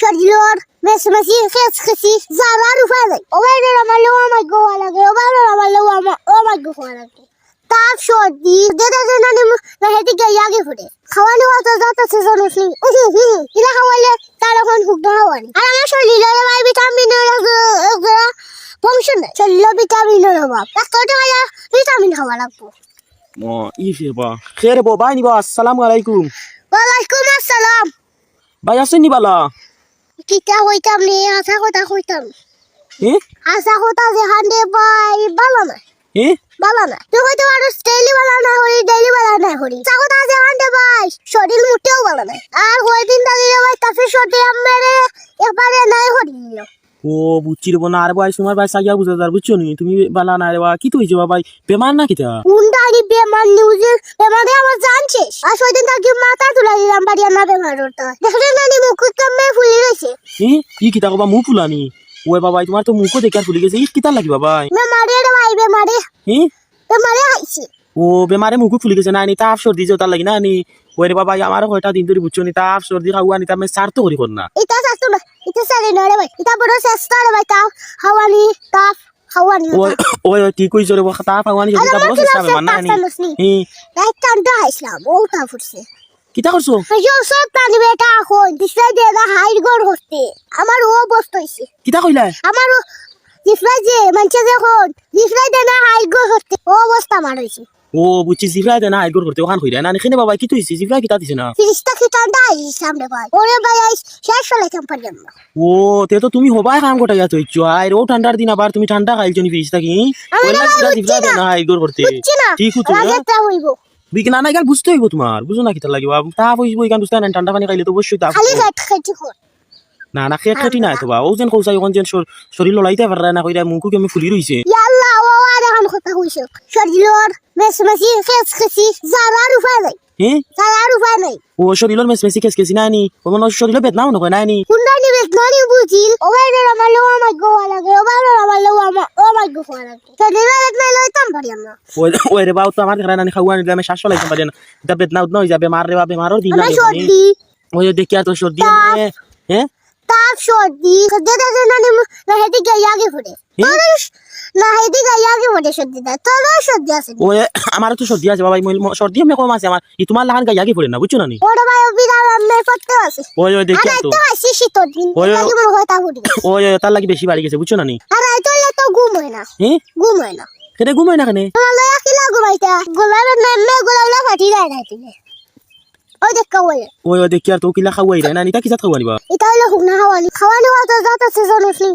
শরীরের খেসি জারার উপায় নাই ও বাইরে আমার লো আমার গোয়া লাগে ও বাইরে আমার লো আমার ও আমার গোয়া তাপ সর্দি যেটা যেটা হেঁটে গিয়ে আগে ফুটে খাওয়ানি হতো যত সেজন উঠলি এটা খাওয়াইলে তার এখন হুক খাওয়ানি আর আমার শরীরে ভাই ভিটামিনের ফাংশন নাই শরীরে ভিটামিনের অভাব ডাক্তারটা খাইয়া ভিটামিন খাওয়া লাগবো ও ইসে বা খেরে নিবা আসসালামু আলাইকুম ওয়ালাইকুম আসসালাম ভাই আছেন নি বালা? কিতা হইতাম নি? আশা কথা হইতাম হে? আশা কথা যে হান্ডে বাই বালা না? হে? বালা না? তুই হয়তো আর ডেইলি বালা না হরি ডেইলি বালা না হরি আশা কথা যে হান্ডে বাই শরীর মুটেও বালা না আর হই দিন দাঁড়িয়ে ভাই তাতে সর্দি আমারে এবারে নাই হরি ও বুঝছি রে না আরে ভাই তোমার ভাই সাইয়া বুঝা যার বুঝছ নি? তুমি বালা না রে বা কি তো হইছে ভাই? বেমার না কিতা উন্ডারি বেমার নিউজে বেমারে আমার জানছিস? আর দিন তাকে মাথা তুলে দিলাম বাড়ি আমার বেমার ওটা দেখলে না নি মুখ কামে ফুলি রয়েছে? হে কি কিতা কবা মুখ ফুলানি? ওই বাবাই তোমার তো মুখও দেখে আর ফুলি গেছে। ই কিতা লাগি বাবাই? বেমারে রে ভাই বেমারে। হে বেমারে আইছে। ও বেমারে মুখও ফুলি গেছে না নি তাপ সর্দি যে তার লাগি না নি ওই রে বাবাই আমার কয়টা দিন ধরে বুঝছ নি তাপ সর্দি খাওয়া নি তার সার তো করি না এটা শাস্ত্র না এটা সারে না রে ভাই এটা বড় চেষ্টা রে ভাই তাও ওই ওই কইছো রে নি সেটা আমার না রাইট ও ফুটছে। করছ? সব বেটা আমার বস্তু কইলা? আমার ও দিশলাই যে মানছে যখন দিশলাই দিয়ে না হাইর গড় ও অবস্থা আমার হইছে ও বুঝছি জিফরা দেয় না করতে ওখান কইরা না এখানে বাবা কি তুইছি না? ফিরিস্তা কি টানটা হাইছিলাম রে ভাই। ওরে ভাই আইস শেষ ফেলাইতাম পারলাম ও তে তো তুমি হবাই কাম গোটা গেছো ইচ্ছো আর ও ঠান্ডার দিন আবার তুমি ঠান্ডা খাইছো নি না করতে ঠিক রাজাটা হইব। বিজ্ঞান না বুঝতে হইব তোমার। বুঝো না কিতা লাগিব তা বুঝতে ঠান্ডা পানি খাইলে তো অবশ্যই তা খালি না না খেয়ে খেটি না তো বা ও যেন কৌসাই ওখান যেন শর- শরীর লড়াইতে পারে না কইরা মুখু কেমন ফুলি রইছে ইয়াল্লা ও আর এখন কথা কইছো শরীরের মেস মেসি খেস খেসি জারার উপায় নাই হে জারার উপায় নাই ও শরীরের মেস মেসি কেস কেসি না নি ও মনে হয় শরীরের বেদনাও নকয় না নি কুন্ডা নিবে নানি বুঝিল ও বাইরে আমার লো আমার গোয়া লাগে ও বাইরে আমার লো আমার ও আমার গোয়া লাগে শরীরের এক নাই লইতাম পারি আমরা ওই ওই রে বাউ তো আমার ঘরে না নিলে আমি শ্বাস ফলাইতে পারি না এটা বেদনা উদনা হয়ে যাবে মার রে বা বেমারও দিন ওই দেখি আর তো সর্দি। হ্যাঁ তাপ সর্দি যেটা যেটা নানি না হেদি গায়ে আগে ফুটে? না হেদি গায়ে আগে ফুটে সর্দি দা তোর সর্দি আছে নি? ওই আমার তো সর্দি আছে বাবা সর্দি আমি কম আছে আমার ই তোমার লাগান গায়ে আগে পড়ে না বুঝছ না নি ওটা ভাই বিরাট আমার পড়তে আছে ওই ওই দেখি তো তো আসি শীতর দিন। লাগি মনে হয় তা ফুটবে ওই ওই তার লাগি বেশি বাড়ি গেছে বুঝছ না নি আর আই তো তো ঘুম হয় না হ্যাঁ ঘুম হয় না কেটে ঘুমাই না কেনে তোমার লয়া কি লাগু ভাইটা গোলাপে মেমে গোলাপলা ফাটি যায় না তুমি ওই দেখ কই ওই ওই দেখি আর তো কিলা খাওয়াই রে না নিতা কিসা খাওয়া নিবা এটা হলো হুকনা খাওয়ালি খাওয়ানি তো যত সিজন উঠলি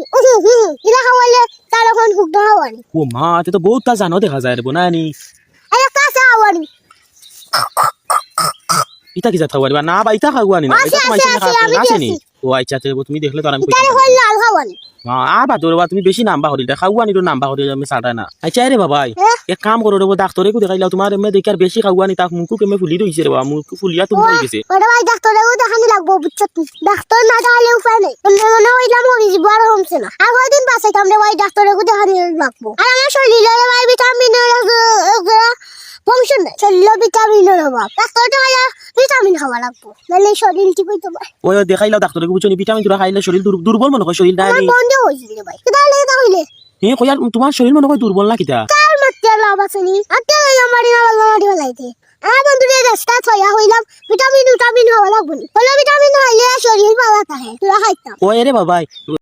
এটা খাওয়াইলে তার এখন হুকনা খাওয়ালি ও মা তে তো বহুত তা জানো দেখা যায় রে বোনা আরে কাসা খাওয়ালি ইতা কিসা খাওয়া নিবা না বা ইতা খাওয়া নি এটা তোমার আছে, সাথে ও আচ্ছা তুমি দেখলে তো আমি তারে বা তোর বা তুমি বেশি নাম্বা হরি দে খাওয়া নাম্বা হরি আমি সাড়া না আচ্ছা রে বাবা? এক কাম করো রে ডাক্তারে কো দেখাইলা তোমার মে দেখি আর বেশি খাওয়া নি তাক মুখু কেমে ফুলি রইছে রে বা মুখ ফুলিয়া তুমি হয়ে গেছে। ওটা ভাই ডাক্তারেও দেখানি লাগবো বুঝছ তুই ডাক্তার না দেখালে উপায় নেই। মনে মনে হইলাম হরি যাব আর কমছে না আর কয়দিন বাঁচাইতাম রে ভাই ডাক্তারেও দেখানি লাগবো। আর আমার শরীরে ভাই ভিটামিনের ফাংশন নাই। শরীরে ভিটামিনের অভাব ডাক্তারটা খাইয়া ভিটামিন খাওয়া লাগবো। নাহলে শরীর ঠিক হইতে পারে ওই দেখাইলা ডাক্তারে বুঝছ নি ভিটামিন তোরা খাইলে শরীর দুর- দুর্বল মনে হয় শরীর নাই বন্ধ হয়েছিল রে ভাই তাহলে এটা হইলে? হে কইয়ার তোমার শরীর মনে হয় দুর্বল না কিতা তার মাত্র লাভ আছে নি আটটা হইলাম মারি না বাল্লা মারি ফেলাইতে আমার বন্ধুরে রাস্তা ছয়া হইলাম ভিটামিন ভিটামিন হওয়া লাগবো হলো ভিটামিন হইলে শরীর ভালো থাকে তোরা খাইতাম ওই রে